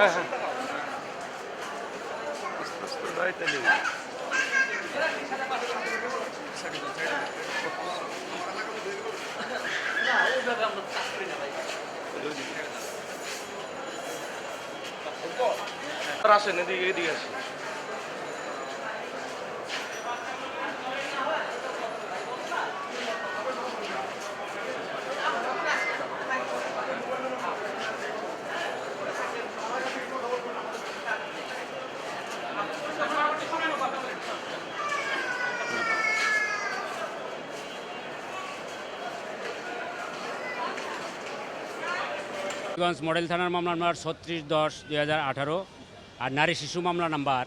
হ্যাঁ হ্যাঁ আসেন এদিকে এদিকে আসেন। গঞ্জ মডেল থানার মামলা নাম্বার ছত্রিশ দশ দুই হাজার আঠারো আর নারী শিশু মামলা নাম্বার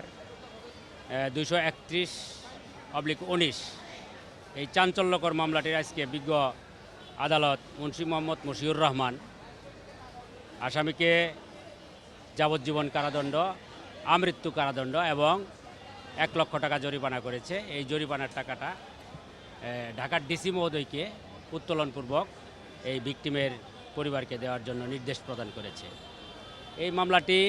দুইশো একত্রিশ অবলিক উনিশ। এই চাঞ্চল্যকর মামলাটির আজকে বিজ্ঞ আদালত মুন্সি মোহাম্মদ মশিউর রহমান, আসামিকে যাবজ্জীবন কারাদণ্ড, আমৃত্যু কারাদণ্ড এবং এক লক্ষ টাকা জরিমানা করেছে। এই জরিমানার টাকাটা ঢাকার ডিসি মহোদয়কে উত্তোলনপূর্বক এই ভিকটিমের পরিবারকে দেওয়ার জন্য নির্দেশ প্রদান করেছে। এই মামলাটি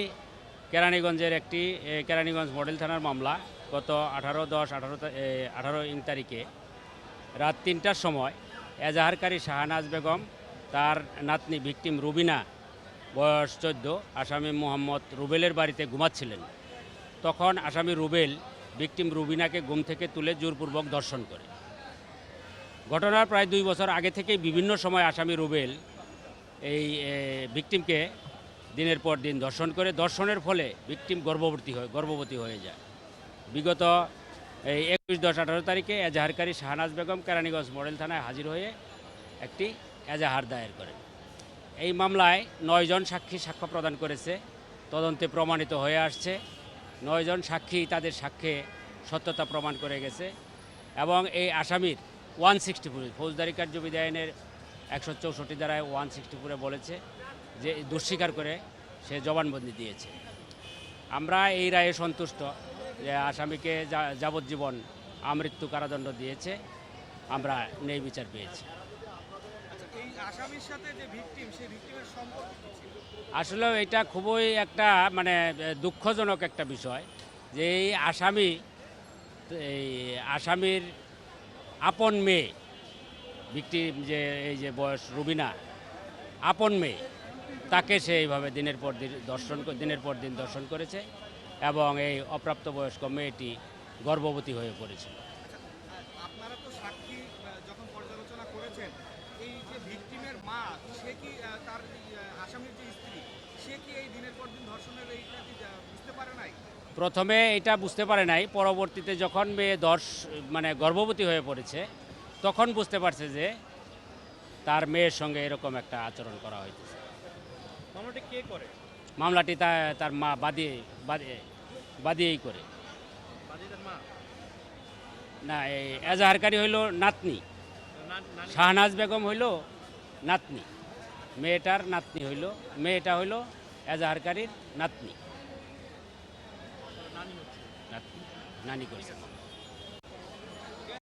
কেরানীগঞ্জের একটি কেরানীগঞ্জ মডেল থানার মামলা। গত আঠারো দশ আঠারো আঠারো ইং তারিখে রাত তিনটার সময় এজাহারকারী শাহনাজ বেগম, তার নাতনি ভিকটিম রুবিনা, বয়স চোদ্দ, আসামি মোহাম্মদ রুবেলের বাড়িতে ঘুমাচ্ছিলেন। তখন আসামি রুবেল ভিকটিম রুবিনাকে ঘুম থেকে তুলে জোরপূর্বক ধর্ষণ করে। ঘটনার প্রায় দুই বছর আগে থেকেই বিভিন্ন সময় আসামি রুবেল এই ভিকটিমকে দিনের পর দিন দর্শন করে। দর্শনের ফলে ভিকটিম গর্ভবতী হয়, গর্ভবতী হয়ে যায়। বিগত এই একুশ দশ আঠারো তারিখে এজাহারকারী শাহনাজ বেগম কেরানীগঞ্জ মডেল থানায় হাজির হয়ে একটি এজাহার দায়ের করেন। এই মামলায় নয়জন সাক্ষী সাক্ষ্য প্রদান করেছে। তদন্তে প্রমাণিত হয়ে আসছে নয়জন সাক্ষী তাদের সাক্ষ্যে সত্যতা প্রমাণ করে গেছে এবং এই আসামির ওয়ান সিক্সটি ফৌজদারি কার্যবিধি আইনের একশো চৌষট্টি দ্বারায় ওয়ান সিক্সটি ফোরে বলেছে যে দুঃস্বীকার করে সে জবানবন্দি দিয়েছে। আমরা এই রায়ে সন্তুষ্ট যে আসামিকে যা- যাবজ্জীবন আমৃত্যু কারাদণ্ড দিয়েছে আমরা ন্যায় বিচার পেয়েছি। আচ্ছা আসলে এটা খুবই একটা মানে দুঃখজনক একটা বিষয় যে এই আসামি এই আসামির আপন মেয়ে ভিকটিম যে এই যে বয়স রুবিনা আপন মেয়ে তাকে সে এইভাবে দিনের পর দিন দর্শন দিনের পর দিন দর্শন করেছে এবং এই অপ্রাপ্তবয়স্ক মেয়েটি গর্ভবতী হয়ে পড়েছিল আপনারা তো সাক্ষী যখন পর্যালোচনা করেছেন এই যে ভিকটিমের মা সে কি তার আসামির যে স্ত্রী সে কি এই দিনের পর দিন ধর্ষণের এইটা বুঝতে পারে নাই? প্রথমে এটা বুঝতে পারে নাই পরবর্তীতে যখন মেয়ে দর্শ মানে গর্ভবতী হয়ে পড়েছে তখন বুঝতে পারছে যে তার মেয়ের সঙ্গে এরকম একটা আচরণ করা হয়েছে মামলাটি কে করে? মামলাটি তার মা বাদিয়ে বাদিয়ে বাদিয়েই করে। না এই এজাহারকারী হইল নাতনি। শাহনাজ বেগম হইল নাতনি। মেয়েটার নাতনি হইল মেয়েটা হইল এজাহারকারীর নাতনি। নাতনি নানি করেছে।